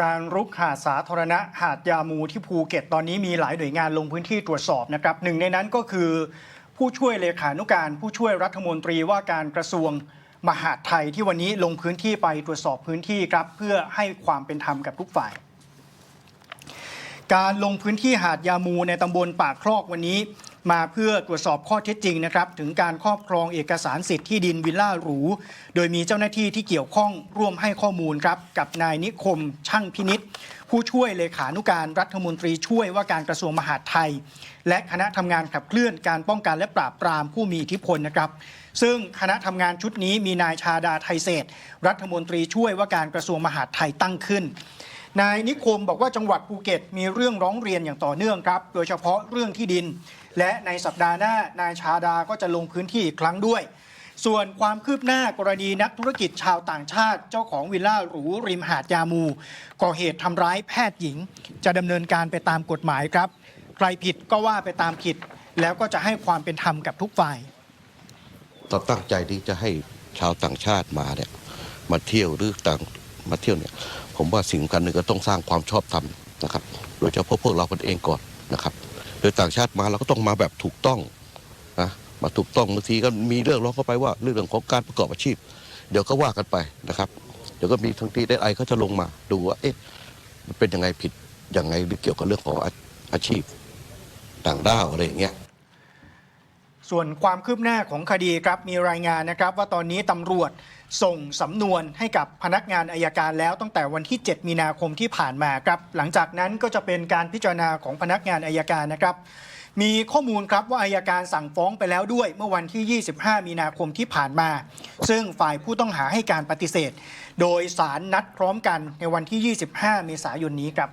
การรุกหาดสาธารณะหาดยามูที่ภูเก็ตตอนนี้มีหลายหน่วยงานลงพื้นที่ตรวจสอบนะครับหนึ่งในนั้นก็คือ ผู้ช่วยเลขานุการ ผู้ช่วยรัฐมนตรีว่าการกระทรวงมหาดไทยที่วันนี้ลงพื้นที่ไปตรวจสอบพื้นที่ครับเพื่อให้ความเป็นธรรมกับทุกฝ่าย การลงพื้นที่หาดยามูในตำบลปากคลอกวันนี้ มาเพื่อตรวจสอบข้อเท็จจริงนะครับ ถึงการครอบครองเอกสารสิทธิ์ที่ดินวิลล่าหรู โดยมีเจ้าหน้าที่ที่เกี่ยวข้องร่วมให้ข้อมูลครับ กับนายนิคมช่างพินิษผู้ช่วยเลขานุการรัฐมนตรีช่วยว่าการกระทรวงมหาดไทย และคณะทำงานขับเคลื่อนการป้องกันและปราบปรามผู้มีอิทธิพลนะครับ ซึ่งคณะทำงานชุดนี้มีนายชาดาไทยเศษรัฐมนตรีช่วยว่าการกระทรวงมหาดไทยตั้งขึ้น นายนิคมบอกว่าจังหวัดภูเก็ต มีเรื่องร้องเรียนอย่างต่อเนื่องครับ โดยเฉพาะเรื่องที่ดิน และในสัปดาห์หน้านายชาดาก็จะลงพื้นที่อีกครั้งด้วย ส่วนความคืบหน้ากรณีนักธุรกิจชาวต่างชาติ เจ้าของวิลล่าหรูริมหาดยามูก่อเหตุทำร้ายแพทย์หญิง จะดำเนินการไปตามกฎหมายครับ ใครผิดก็ว่าไปตามผิด แล้วก็จะให้ความเป็นธรรมกับทุกฝ่ายเราตั้งใจที่จะให้ชาวต่างชาติมาเนี่ยมาเที่ยวหรือต่างมาเที่ยวเนี่ย ผมว่าสิ่งสำคัญหนึ่งก็ต้องสร้างความชอบธรรมนะครับโดยเฉพาะพวกเราคนเองก่อนนะครับโดยต่างชาติมาเราก็ต้องมาแบบถูกต้องนะมาถูกต้องบางทีก็มีเรื่องร้องเข้าไปว่าเรื่องของการประกอบอาชีพ เดี๋ยวก็ว่ากันไปนะครับ เดี๋ยวก็มีทั้งที่ได้ไอเขาจะลงมาดูว่าเอ๊ะมันเป็นยังไงผิดยังไงหรือเกี่ยวกับเรื่องของอาอาชีพต่างด้าวอะไรอย่างเงี้ย ส่วนความคืบหน้าของคดีครับมีรายงานนะครับว่าตอนนี้ตำรวจส่งสำนวนให้กับพนักงานอายการแล้วตั้งแต่วันที่ 7 มีนาคมที่ผ่านมาครับ หลังจากนั้นก็จะเป็นการพิจารณาของพนักงานอายการนะครับ มีข้อมูลครับว่าอายการสั่งฟ้องไปแล้วด้วย เมื่อวันที่ 25 มีนาคมที่ผ่านมา ซึ่งฝ่ายผู้ต้องหาให้การปฏิเสธ โดยสารนัดพร้อมกันในวันที่ 25 เมษายนนี้ครับ